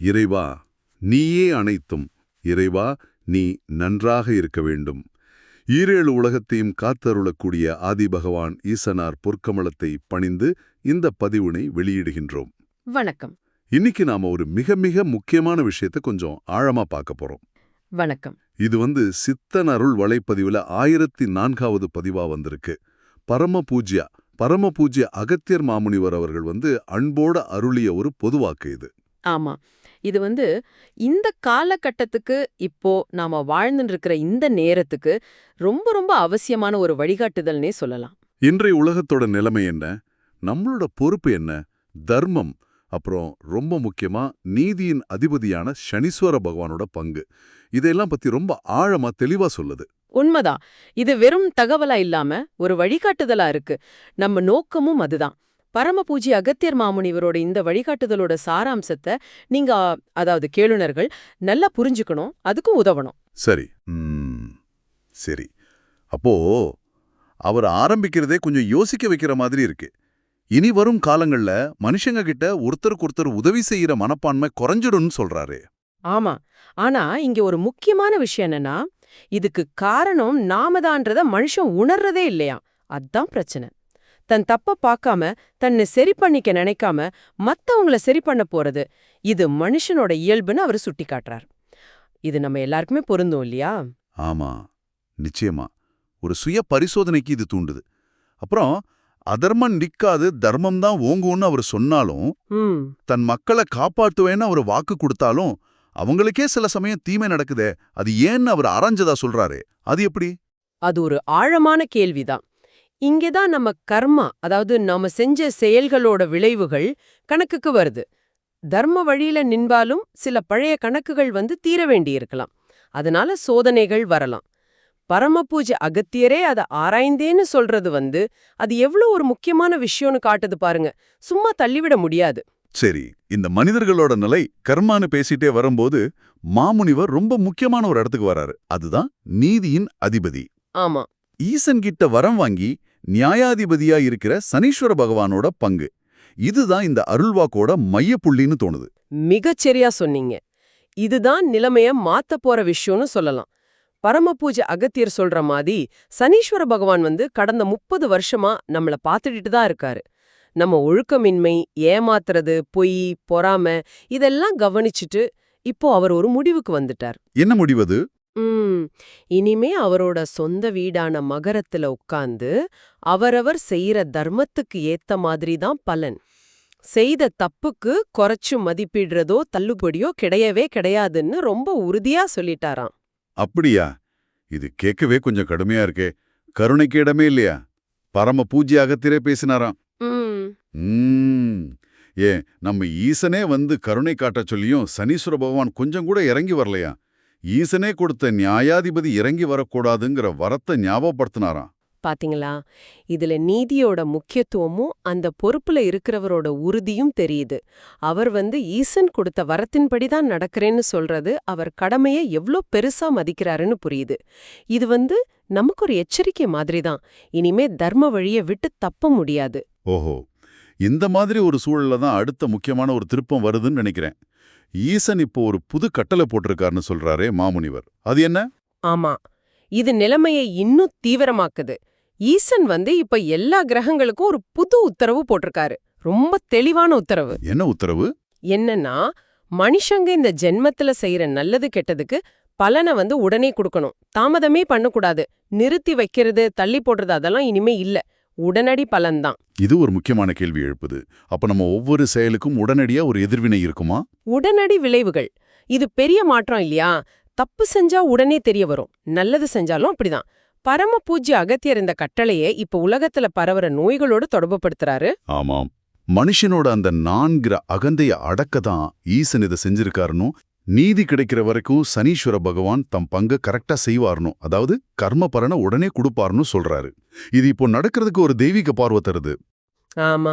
இறைவா நீயே அனைத்தும். இறைவா நீ நன்றாக இருக்க வேண்டும். ஈரேழு உலகத்தையும் காத்தருளக்கூடிய ஆதிபகவான் ஈசனார் பொற்கமலத்தை பணிந்து இந்த பதிவினை வெளியிடுகின்றோம். வணக்கம். இன்னைக்கு நாம ஒரு மிக மிக முக்கியமான விஷயத்தை கொஞ்சம் ஆழமா பார்க்க போறோம். வணக்கம். இது வந்து சித்தன் அருள் வலைப்பதிவுல ஆயிரத்தி நான்காவது பதிவா வந்திருக்கு. பரம பூஜ்யா பரம பூஜ்ய அகத்தியர் மாமுனிவர் அவர்கள் வந்து அன்போட அருளிய ஒரு பொதுவாக்கு இது. ஆமா. இது வந்து இந்த காலகட்டத்துக்கு இப்போ நாம வாழ்ந்துட்டு இருக்கிற இந்த நேரத்துக்கு ரொம்ப ரொம்ப அவசியமான ஒரு வழிகாட்டுதல்னே சொல்லலாம். இன்றைய உலகத்தோட நிலைமை என்ன? நம்மளோட பொறுப்பு என்ன? தர்மம் அப்புறம் ரொம்ப முக்கியமா நீதியின் அதிபதியான சனீஸ்வர பகவானோட பங்கு. இதையெல்லாம் பத்தி ரொம்ப ஆழமா தெளிவா சொல்லுது. உண்மைதான். இது வெறும் தகவலா இல்லாம ஒரு வழிகாட்டுதலா இருக்கு. நம்ம நோக்கமும் அதுதான். பரம பூஜ்ய அகத்தியர் மாமுனிவரோட இந்த வழிகாட்டுதலோட சாராம்சத்தை நீங்க அதாவது கேளுனர்கள் நல்லா புரிஞ்சுக்கணும் அதுக்கும் உதவணும். சரி. சரி. அப்போ அவர் ஆரம்பிக்கிறதே கொஞ்சம் யோசிக்க வைக்கிற மாதிரி இருக்கு. இனி வரும் காலங்கள்ல மனுஷங்க கிட்ட ஒருத்தருக்கு ஒருத்தர் உதவி செய்யற மனப்பான்மை குறைஞ்சிடும்னு சொல்றாரு. ஆமா. ஆனா இங்க ஒரு முக்கியமான விஷயம் என்னன்னா இதுக்கு காரணம் நாமதான்றத மனுஷன் உணர்றதே இல்லையா அதான் பிரச்சனை. தன் தப்ப பார்க்காம தன்னை சரி பண்ணிக்க நினைக்காம மத்தவங்கள சரி பண்ண போறது. இது மனுஷனோட இயல்புன்னு அவர் சுட்டி காட்டுறார் இது நம்ம எல்லாருக்குமே பொருந்தும் இல்லையா? ஆமா. நிச்சயமா. ஒரு சுய பரிசோதனைக்கு இது தூண்டுது. அப்புறம் அதர்மம் நிக்காது தர்மம் தான் ஓங்கும்னு அவர் சொன்னாலும் தன் மக்களை காப்பாத்துவேன்னு அவர் வாக்கு கொடுத்தாலும் அவங்களுக்கே சில சமயம் தீமை நடக்குதே அது ஏன்னு அவர் அரைஞ்சதா சொல்றாரு. அது எப்படி? அது ஒரு ஆழமான கேள்விதான். இங்கேதான் நம்ம கர்மா அதாவது நாம செஞ்ச செயல்களோட விளைவுகள் கணக்குக்கு வருது. தர்ம வழியில நின்பாலும் சில பழைய கணக்குகள் வந்து தீர வேண்டியிருக்கலாம் அதனால சோதனைகள் வரலாம். பரமபூஜை அகத்தியரே அதை ஆராய்ந்தேன்னு சொல்றது வந்து அது எவ்வளவு ஒரு முக்கியமான விஷயம்னு காட்டுது பாருங்க. சும்மா தள்ளிவிட முடியாது. சரி இந்த மனிதர்களோட நிலை கர்மான்னு பேசிட்டே வரும்போது மாமுனிவர் ரொம்ப முக்கியமான ஒரு இடத்துக்கு வராரு. அதுதான் நீதியின் அதிபதி. ஆமா. ஈசன் கிட்ட வரம் வாங்கி நியாயாதிபதியா இருக்கிற சனீஸ்வர பகவானோட பங்கு. இதுதான் இந்த அருள்வாக்கோட மையப்புள்ளின்னு தோணுது. மிகச்சரியா சொன்னீங்க. இதுதான் நிலைமைய மாத்த போற விஷயம்னு சொல்லலாம். பரமபூஜை அகத்தியர் சொல்ற மாதிரி சனீஸ்வர பகவான் வந்து கடந்த முப்பது வருஷமா நம்மள பாத்துட்டு தான் இருக்காரு. நம்ம ஒழுக்கமின்மை ஏமாத்துறது பொய் பொறாம இதெல்லாம் கவனிச்சுட்டு இப்போ அவர் ஒரு முடிவுக்கு வந்துட்டார். என்ன முடிவது ம். இனிமே அவரோட சொந்த வீடான மகரத்துல உட்கார்ந்து அவரவர் செய்யற தர்மத்துக்கு ஏத்த மாதிரி தான் பலன். செய்த தப்புக்கு குறைச்சு மதிப்பிடுறதோ தள்ளுபடியோ கிடையவே கிடையாதுன்னு ரொம்ப உறுதியா சொல்லிட்டாராம். அப்படியா? இது கேட்கவே கொஞ்சம் கடுமையா இருக்கே. கருணைக்கு இடமே இல்லையா? பரம பூஜ்ய அகத்திரே பேசினாராம். ஏன் நம்ம ஈசனே வந்து கருணை காட்டச் சொல்லியும் சனீஸ்வர பகவான் கொஞ்சம் கூட இறங்கி வரலையா? ஈசனே கொடுத்த நியாயாதிபதி இறங்கி வரக்கூடாதுங்கிற வரத்தை ஞாபகப்படுத்தினாராம். பாத்தீங்களா? இதுல நீதியோட முக்கியத்துவமும் அந்த பொறுப்புல இருக்கிறவரோட உறுதியும் தெரியுது. அவர் வந்து ஈசன் கொடுத்த வரத்தின்படி தான் நடக்கிறேன்னு சொல்றது அவர் கடமையை எவ்ளோ பெருசா மதிக்கிறாருன்னு புரியுது. இது வந்து நமக்கு ஒரு எச்சரிக்கை மாதிரி தான். இனிமே தர்ம வழியை விட்டு தப்ப முடியாது. ஓஹோ. இந்த மாதிரி ஒரு சூழல்ல தான் அடுத்த முக்கியமான ஒரு திருப்பம் வருதுன்னு நினைக்கிறேன். ஈசன் இப்போ ஒரு புது கட்டளை போட்டிருக்காருன்னு சொல்றாரே மாமுனிவர். அது என்ன? ஆமா. இது நிலைமையை இன்னும் தீவிரமாக்குது. ஈசன் வந்து இப்ப எல்லா கிரகங்களுக்கும் ஒரு புது உத்தரவு போட்டிருக்காரு. ரொம்ப தெளிவான உத்தரவு. என்ன உத்தரவு? என்னன்னா மனுஷங்க இந்த ஜென்மத்துல செய்யற நல்லது கெட்டதுக்கு பலனை வந்து உடனே கொடுக்கணும். தாமதமே பண்ணக்கூடாது. நிறுத்தி வைக்கிறது தள்ளி போடுறது அதெல்லாம் இனிமே இல்ல. உடனடி பலன்தான். இது ஒரு முக்கியமான கேள்வி எழுப்புது. அப்ப நம்ம ஒவ்வொரு செயலுக்கும் உடனடியா ஒரு எதிர்வினை இருக்குமா? உடனடி விளைவுகள். இது பெரிய மாற்றம் இல்லையா? தப்பு செஞ்சா உடனே தெரிய வரும். நல்லது செஞ்சாலும் அப்படிதான். பரம பூஜ்ய அகத்தியர் இந்த கட்டளையை இப்ப உலகத்துல பரவற நோய்களோட தொடர்புபடுத்துறாரு. ஆமாம். மனுஷனோட அந்த நான்கிற அகந்தைய அடக்க தான் ஈசன் இதை செஞ்சிருக்காருனும் நீதி கிடைக்கிற வரைக்கும் சனீஸ்வர பகவான் தம் பங்கு கரெக்டா செய்வார்னும் அதாவது கர்ம பலனை உடனே கொடுப்பார்னு சொல்றாரு. இது இப்போ நடக்கிறதுக்கு ஒரு தெய்வீக பார்வை தருது. ஆமா.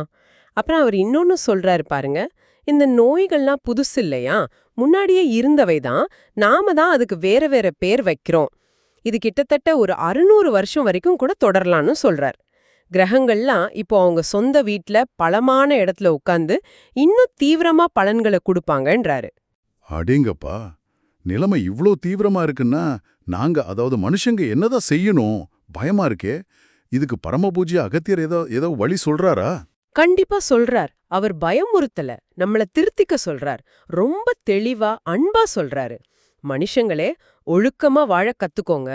அப்புறம் அவர் இன்னொன்னு சொல்றாரு பாருங்க இந்த நோய்கள்லாம் புதுசு இல்லையா? முன்னாடியே இருந்தவை தான் நாம தான் அதுக்கு வேற வேற பேர் வைக்கிறோம். இது கிட்டத்தட்ட ஒரு அறுநூறு வருஷம் வரைக்கும் கூட தொடரலாம்னு சொல்றார். கிரகங்கள்லாம் இப்போ அவங்க சொந்த வீட்ல பலமான இடத்துல உட்காந்து இன்னும் தீவிரமா பலன்களை கொடுப்பாங்கன்றாரு. அடேங்கப்பா நிலைமை இவ்ளோ தீவிரமா இருக்குன்னா நாங்க அதாவது மனுஷங்க என்னதான் செய்யணும்? பயமா இருக்கே. இதுக்கு பரமபூஜ்ய அகத்தியர் ஏதோ ஏதோ வழி சொல்றாரா? கண்டிப்பா சொல்றார். அவர் பயமுறுத்தல நம்மள திருத்திக்க சொல்றார். ரொம்ப தெளிவா அன்பா சொல்றாரு. மனுஷங்களே ஒழுக்கமா வாழ கத்துக்கோங்க.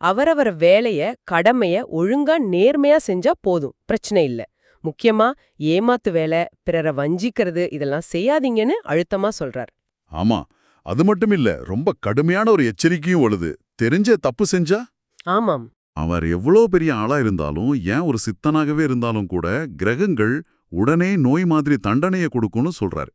அவரவர வேலைய கடமைய ஒழுங்கா நேர்மையா செஞ்சா போதும். பிரச்சனை இல்ல. முக்கியமா ஏமாத்து வேலை பிறரை வஞ்சிக்கிறது இதெல்லாம் செய்யாதீங்கன்னு அழுத்தமா சொல்றார். ஆமா அது மட்டும் இல்ல ரொம்ப கடுமையான ஒரு எச்சரிக்கையும் வருது தெரிஞ்ச தப்பு செஞ்சா? ஆமாம். அவர் எவ்வளோ பெரிய ஆளா இருந்தாலும் ஏன் ஒரு சித்தனாகவே இருந்தாலும் கூட கிரகங்கள் உடனே நோய் மாதிரி தண்டனையை கொடுக்கும்னு சொல்றாரு.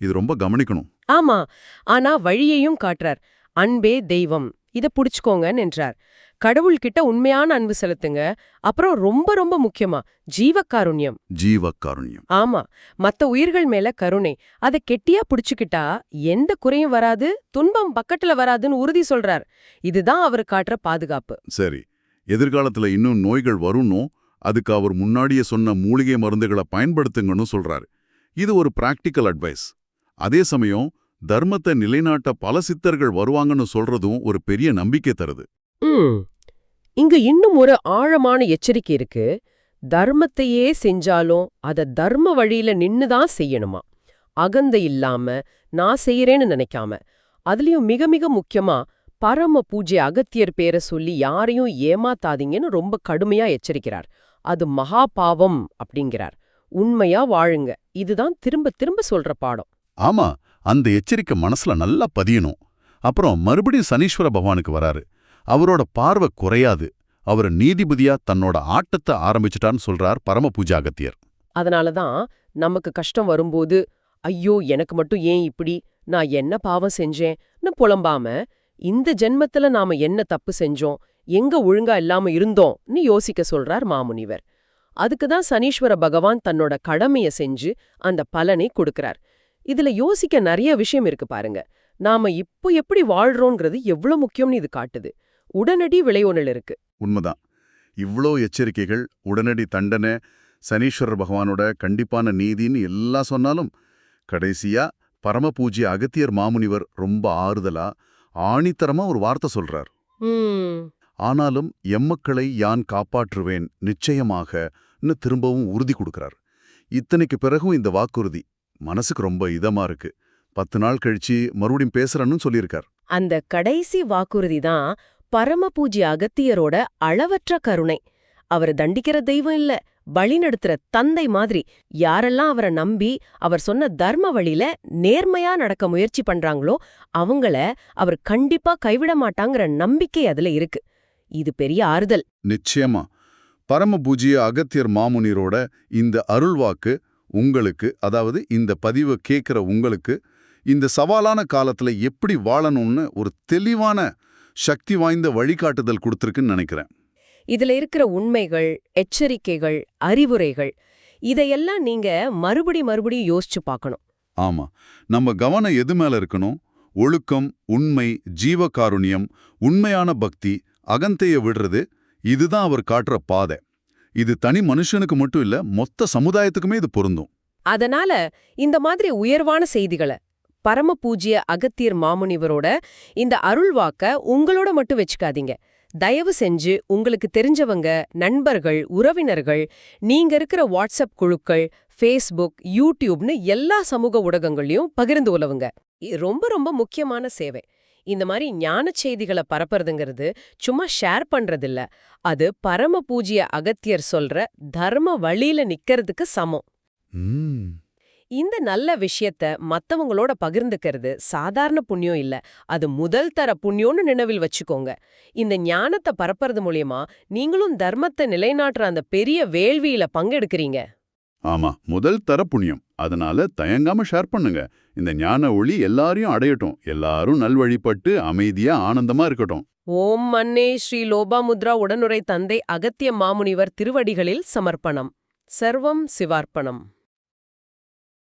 இது ரொம்ப கவனிக்கணும். ஆமா ஆனா வழியையும் காட்டுறார். அன்பே தெய்வம். இத புடிச்சுக்கோங்கன்னு என்றார். கடவுள்கிட்ட உண்மையான அன்பு செலுத்துங்க. அப்புறம் ரொம்ப ரொம்ப முக்கியமா ஜீவகாருண்யம் ஜீவகாருண்யம் ஆமா மத்த உயிர்கள் மேல கருணை. அத கெட்டியா புடிச்சுக்கிட்டா எந்த குறையும் வராது துன்பம் பக்கத்துல வராதுன்னு உறுதி சொல்றார். இதுதான் அவர் காட்டுற பாதுகாப்பு. சரி எதிர்காலத்துல இன்னும் நோய்கள் வரும்னும் அதுக்கு அவர் முன்னாடியே சொன்ன மூலிகை மருந்துகளை பயன்படுத்துங்கன்னு சொல்றாரு. இது ஒரு பிராக்டிக்கல் அட்வைஸ் அதே சமயம் தர்மத்தை நிலைநாட்ட பல சித்தர்கள் வருவாங்கன்னு சொல்றதும் ஒரு பெரிய நம்பிக்கை தருது. இங்க இன்னும் ஒரு ஆழமான எச்சரிக்கை இருக்கு. தர்மத்தையே செஞ்சாலும் அத தர்ம வழியில நின்னுதான் செய்யணுமா? அகந்தை இல்லாம நான் செய்யறேன்னு நினைக்காம. அதுலயும் மிக மிக முக்கியமா பரம பூஜை அகத்தியர் பேரை சொல்லி யாரையும் ஏமாத்தாதீங்கன்னு ரொம்ப கடுமையா எச்சரிக்கிறார். அது மகா பாவம் அப்படிங்கிறார். உண்மையா வாழுங்க. இதுதான் திரும்ப திரும்ப சொல்ற பாடம். ஆமா அந்த எச்சரிக்கை மனசுல நல்லா பதியணும். அப்புறம் மறுபடியும் சனீஸ்வர பகவானுக்கு வராரு. அவரோட பார்வை குறையாது. அவர் நீதிபதியா தன்னோட ஆட்டத்தை ஆரம்பிச்சிட்டான்னு சொல்றார் பரம பூஜாகத்தியர். அதனாலதான் நமக்கு கஷ்டம் வரும்போது ஐயோ எனக்கு மட்டும் ஏன் இப்படி? நான் என்ன பாவம் செஞ்சேன்னு புலம்பாம இந்த ஜென்மத்துல நாம என்ன தப்பு செஞ்சோம்? எங்க ஒழுங்கா இல்லாம இருந்தோம்னு யோசிக்க சொல்றார் மாமுனிவர். அதுக்கு தான் சனீஸ்வர பகவான் தன்னோட கடமைய செஞ்சு அந்த பலனை கொடுக்கறார். இதுல யோசிக்க நிறைய விஷயம் இருக்கு பாருங்க. நாம இப்போ எப்படி வாழ்றோங்கிறது எவ்வளவு முக்கியம்னு இது காட்டுது. உடனடி விளைவுணல் இருக்கு. உண்மைதான். இவ்ளோ எச்சரிக்கைகள் உடனடி தண்டனை சனீஸ்வரர் பகவானோட கண்டிப்பான நீதின்னு எல்லாம் சொன்னாலும் கடைசியா பரம பூஜ்ய அகத்தியர் மாமுனிவர் ரொம்ப ஆறுதலா ஆணித்தரமா ஒரு வார்த்தை சொல்றார். ஆனாலும் எம்மக்களை யான் காப்பாற்றுவேன் நிச்சயமாகன்னு திரும்பவும் உறுதி கொடுக்கறார். இத்தனைக்கு பிறகும் இந்த வாக்குறுதி. மனசுக்கு ரொம்ப இதமா இருக்கு. பத்து நாள் கழிச்சு மறுபடியும் பேசுறேன்னு சொல்லியிருக்கார். அந்த கடைசி வாக்குறுதி தான் பரம பூஜ்ய அகத்தியரோட அளவற்ற கருணை. அவர் தண்டிக்கிற தெய்வம் இல்ல வழி நடத்துற தந்தை மாதிரி. யாரெல்லாம் அவரை நம்பி அவர் சொன்ன தர்ம வழியில நேர்மையா நடக்க முயற்சி பண்றாங்களோ அவங்கள அவர் கண்டிப்பா கைவிட மாட்டாங்கிற நம்பிக்கை அதுல இருக்கு. இது பெரிய ஆறுதல். நிச்சயமா. பரம பூஜ்ய அகத்தியர் மாமுனிரோட இந்த அருள்வாக்கு உங்களுக்கு அதாவது இந்த பதிவை கேட்கிற உங்களுக்கு இந்த சவாலான காலத்துல எப்படி வாழணும்னு ஒரு தெளிவான சக்தி வாய்ந்த வழிகாட்டுதல் கொடுத்துருக்குன்னு நினைக்கிறேன். இதுல இருக்கிற உண்மைகள் எச்சரிக்கைகள் அறிவுரைகள் இதையெல்லாம் நீங்க மறுபடி மறுபடியும் யோசிச்சு பார்க்கணும். ஆமா. நம்ம கவனம் எது மேல இருக்கணும்? ஒழுக்கம் உண்மை ஜீவகாருண்யம் உண்மையான பக்தி அகந்தைய விடுறது இதுதான் அவர் காட்டுற பாதை. இது தனி மனுஷனுக்கு மட்டும் இல்ல மொத்த சமுதாயத்துக்குமே இது பொருந்தும். அதனால இந்த மாதிரி உயர்வான செய்திகளை பரம பூஜ்ய அகத்தியர் மாமுனிவரோட இந்த அருள்வாக்க உங்களோட மட்டும் வச்சுக்காதீங்க. தயவு செஞ்சு உங்களுக்கு தெரிஞ்சவங்க நண்பர்கள் உறவினர்கள் நீங்க இருக்கிற வாட்ஸ்அப் குழுக்கள் ஃபேஸ்புக் யூடியூப்னு எல்லா சமூக ஊடகங்களையும் பகிர்ந்து உலவுங்க இது ரொம்ப ரொம்ப முக்கியமான சேவை. இந்த மாதிரி ஞான செய்திகளை பரப்புறதுங்கிறது சும்மா ஷேர் பண்றதில்ல. அது பரம பூஜ்ய அகத்தியர் சொல்ற தர்ம வழியில நிக்கிறதுக்கு சமம். ம். இந்த நல்ல விஷயத்த மத்தவங்களோட பகிர்ந்துக்கிறது சாதாரண புண்ணியம் இல்ல. அது முதல் தர புண்ணியம்னு நினைவில் வச்சுக்கோங்க. இந்த ஞானத்தை பரப்புறது மூலியமா நீங்களும் தர்மத்தை நிலைநாட்டுற அந்த பெரிய வேள்வியில பங்கெடுக்கிறீங்க. ஆமா முதல் தர புண்ணியம். அதனால தயங்காம ஷேர் பண்ணுங்க. இந்த ஞான ஒளி எல்லாரையும் அடையட்டும். எல்லாரும் நல்வழிப்பட்டு அமைதியா ஆனந்தமா இருக்கட்டும். ஓம் மன்னே ஸ்ரீ லோபாமுத்ரா உடனுரை தந்தை அகத்திய மாமுனிவர் திருவடிகளில் சமர்ப்பணம். சர்வம் சிவார்ப்பணம்.